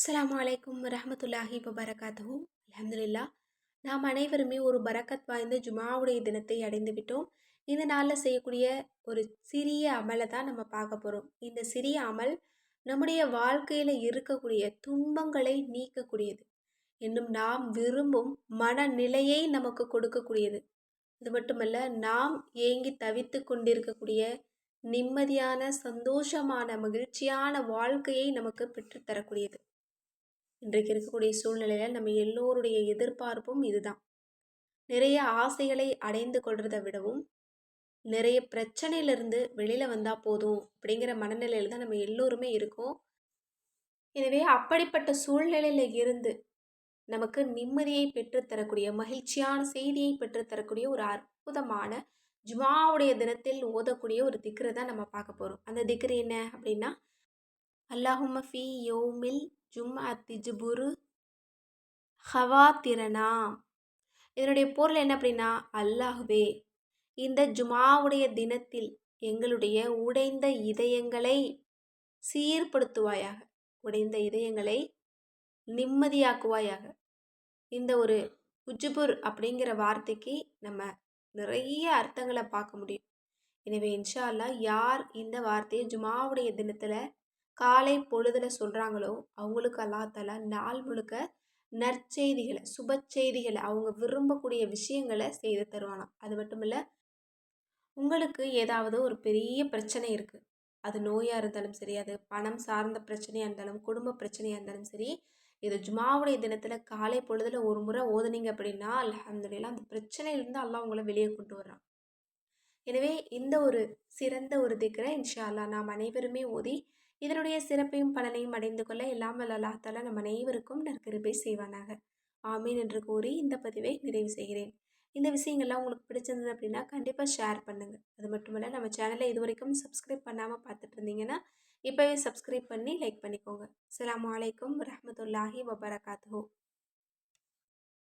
அஸ்லாம் அலைக்கும் ரஹமத்துல்லாஹி வபரகாத்துஹு. அலமதுல்லா நாம் அனைவருமே ஒரு பரக்கத் வாய்ந்த ஜுமாவுடைய தினத்தை அடைந்து விட்டோம். இந்த நாளில் செய்யக்கூடிய ஒரு சிறிய அமலை தான் நம்ம பார்க்க போகிறோம் இந்த சிறிய அமல் நம்முடைய வாழ்க்கையில் இருக்கக்கூடிய துன்பங்களை நீக்கக்கூடியது. இன்னும் நாம் விரும்பும் மனநிலையை நமக்கு கொடுக்கக்கூடியது. இது மட்டுமல்ல நாம் ஏங்கி தவித்து கொண்டிருக்கக்கூடிய நிம்மதியான சந்தோஷமான மகிழ்ச்சியான வாழ்க்கையை நமக்கு பெற்றுத்தரக்கூடியது. இன்றைக்கு இருக்கக்கூடிய சூழ்நிலையில் நம்ம எல்லோருடைய எதிர்பார்ப்பும் இதுதான். நிறைய ஆசைகளை அடைந்து கொள்றதை விடவும் நிறைய பிரச்சனையிலிருந்து வெளியில் வந்தால் போதும் அப்படிங்கிற மனநிலையில் தான் நம்ம எல்லோருமே இருக்கோம். எனவே அப்படிப்பட்ட சூழ்நிலையில் இருந்து நமக்கு நிம்மதியை பெற்றுத்தரக்கூடிய மகிழ்ச்சியான செய்தியை பெற்றுத்தரக்கூடிய ஒரு அற்புதமான ஜுமாவுடைய தினத்தில் ஓதக்கூடிய ஒரு திக்கரை தான் நம்ம பார்க்க போகிறோம் அந்த திக்ரு என்ன அப்படின்னா அல்லாஹும்ம ஃபி யோமில் ஜும்மா திஜுபுரு ஹவாத்திரனா இதனுடைய பொருள் என்ன அப்படின்னா அல்லாஹுவே இந்த ஜுமாவுடைய தினத்தில் எங்களுடைய உடைந்த இதயங்களை சீர்படுத்துவாயாக உடைந்த இதயங்களை நிம்மதியாக்குவாயாக. இந்த ஒரு உஜுபுர் அப்படிங்கிற வார்த்தைக்கு நம்ம நிறைய அர்த்தங்களை பார்க்க முடியும். எனவே இன்ஷா அல்லா யார் இந்த வார்த்தையை ஜுமாவுடைய தினத்தில் காலை பொழுதில் சொல்கிறாங்களோ அவங்களுக்கு அல்லா நாள் முழுக்க நற்செய்திகளை சுப செய்திகளை அவங்க விரும்பக்கூடிய விஷயங்களை செய்து தருவானாம். அது மட்டும் இல்லை உங்களுக்கு ஏதாவது ஒரு பெரிய பிரச்சனை இருக்குது அது நோயாக இருந்தாலும் சரி அது பணம் சார்ந்த பிரச்சனையாக இருந்தாலும் குடும்ப பிரச்சனையாக இருந்தாலும் சரி இது ஜுமாவுடைய தினத்தில் காலை பொழுதில் ஒரு முறை ஓதுனீங்க அப்படின்னா அலமதுல்லாம் அந்த பிரச்சனையிலேருந்து அல்லா உங்களை வெளியே கொண்டு வர்றான். எனவே இந்த ஒரு சிறந்த ஒரு திக்கரை இன்ஷா அல்லா நாம் அனைவருமே ஓதி இதனுடைய சிறப்பையும் பலனையும் அடைந்து கொள்ள எல்லாம் அல்லாஹால நம் அனைவருக்கும் நற்கருப்பை செய்வானாக. ஆமீன் என்று கூறி இந்த பதிவை நிறைவு செய்கிறேன். இந்த விஷயங்கள்லாம் உங்களுக்கு பிடிச்சிருந்தது அப்படின்னா கண்டிப்பாக ஷேர் பண்ணுங்கள் அது மட்டும் இல்லை நம்ம சேனலை இது வரைக்கும் சப்ஸ்கிரைப் பண்ணாமல் பார்த்துட்டு இருந்தீங்கன்னா இப்போவே சப்ஸ்கிரைப் பண்ணி லைக் பண்ணிக்கோங்க. அலாம் வலைக்கம் வரமத்துல்லாஹி வபரகாத்து